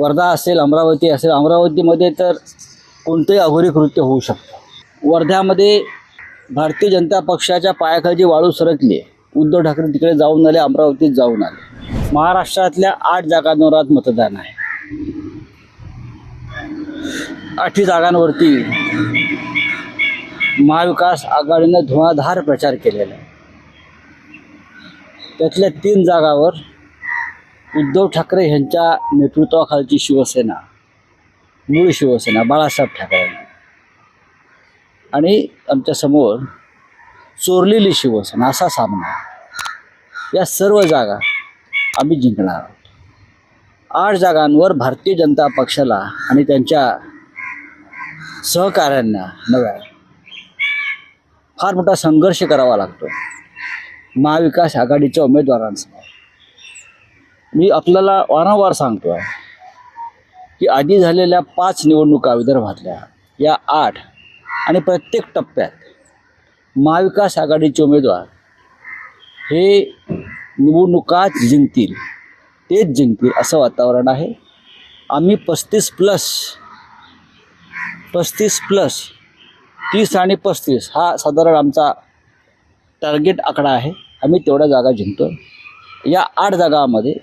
वर्धा असेल अमरावती असेल अमरावतीमध्ये तर कोणतंही अघोरी कृत्य होऊ शकतं. वर्ध्यामध्ये भारतीय जनता पक्षाच्या पायाखाली वाळू सरकली. आहे उद्धव ठाकरे तिकडे जाऊन आले अमरावतीत जाऊन आले. महाराष्ट्रातल्या आठ जागांवर आज मतदान आहे. आठही जागांवरती महाविकास आघाडीनं धुवाधार प्रचार केलेला आहे. त्यातल्या तीन जागावर उद्धव ठाकरे यांच्या नेतृत्वाखालची शिवसेना मूळ शिवसेना बाळासाहेब ठाकरे. आणि आमच्यासमोर चोरलेली शिवसेना असा सामना. या सर्व जागा आम्ही जिंकणार आहोत. आठ जागांवर भारतीय जनता पक्षाला आणि त्यांच्या सहकाऱ्यांना नव्या फार मोठा संघर्ष करावा लागतो. महाविकास आघाडीच्या उमेदवारांसमोर. मी आपल्याला वारंवार सांगतो आहे की आधी झालेल्या पाच निवडणुका विदर्भातल्या या आठ आणि प्रत्येक टप्प्यात महाविकास आघाडीचे उमेदवार हे निवडणुकाच जिंकतील तेच जिंकतील असं वातावरण आहे. आम्ही पस्तीस प्लस पस्तीस प्लस तीस आणि पस्तीस हा साधारण आमचा टार्गेट आकडा आहे. आम्ही तेवढ्या जागा जिंकतो या आठ जागामध्ये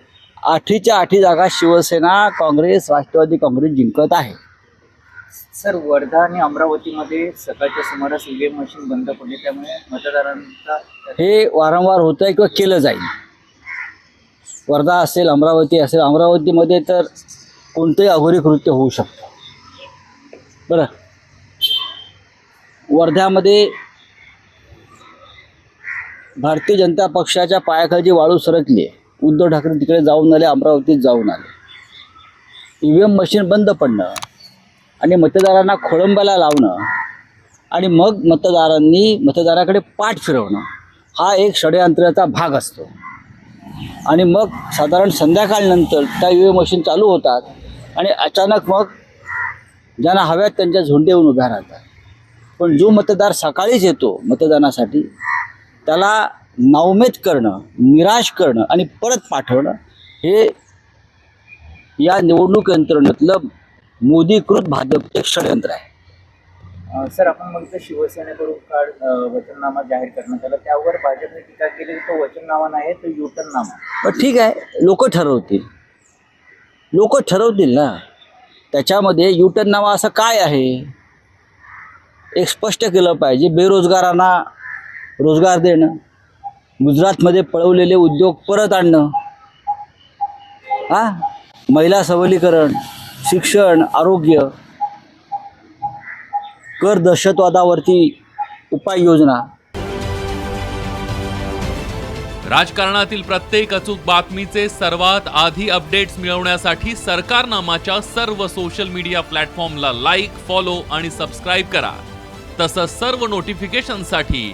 आठीच्या आठी जागा शिवसेना काँग्रेस राष्ट्रवादी काँग्रेस जिंकत आहे. सर वर्धा आणि अमरावतीमध्ये सकाळच्या सुमारास ईव्हीएम मशीन बंद पडली त्यामुळे मतदारांचा हे वारंवार होतं आहे किंवा केलं जाईल? वर्धा असेल अमरावती असेल अमरावतीमध्ये तर कोणतंही अघोरी कृत्य होऊ शकतं. बरं. वर्ध्यामध्ये भारतीय जनता पक्षाच्या पायाखालची वाळू सरकली आहे उद्धव ठाकरे तिकडे जाऊन आले अमरावतीत जाऊन आले. ई व्ही एम मशीन बंद पडणं आणि मतदारांना खोळंबाला लावणं आणि मग मतदारांनी मतदाराकडे पाठ फिरवणं हा एक षडयंत्राचा भाग असतो. आणि मग साधारण संध्याकाळनंतर त्या ई एम मशीन चालू होतात आणि अचानक मग ज्यांना हव्यात त्यांच्या झोंडे येऊन उभ्या राहतात. पण जो मतदार सकाळीच येतो मतदानासाठी त्याला नावमेद करणं निराश करणं आणि परत पाठवणं हे या निवडणूक यंत्रणेतलं मोदीकृत भाजपचे षडयंत्र आहे. सर आपण बघितलं शिवसेनेकडून अं, वचननामा जाहीर करण्यात आला. त्यावर भाजपने टीका केली तो वचननामा नाही तो युटर्न नामा. पण ठीक आहे लोक ठरवतील. लोक ठरवतील ना. त्याच्यामध्ये युटर्न नावा असं काय आहे? एक स्पष्ट केलं पाहिजे बेरोजगारांना रोजगार देणं. गुजरातमध्ये पळवलेले उद्योग परत आणणं. हां महिला सबलीकरण शिक्षण आरोग्य कर दहशतवादावरती उपाययोजना. राजकारणातील प्रत्येक अचूक बातमीचे सर्वात आधी अपडेट्स मिळवण्यासाठी सरकारनामाच्या सर्व सोशल मीडिया प्लॅटफॉर्मला लाईक फॉलो आणि सबस्क्राईब करा. तसंच सर्व नोटिफिकेशनसाठी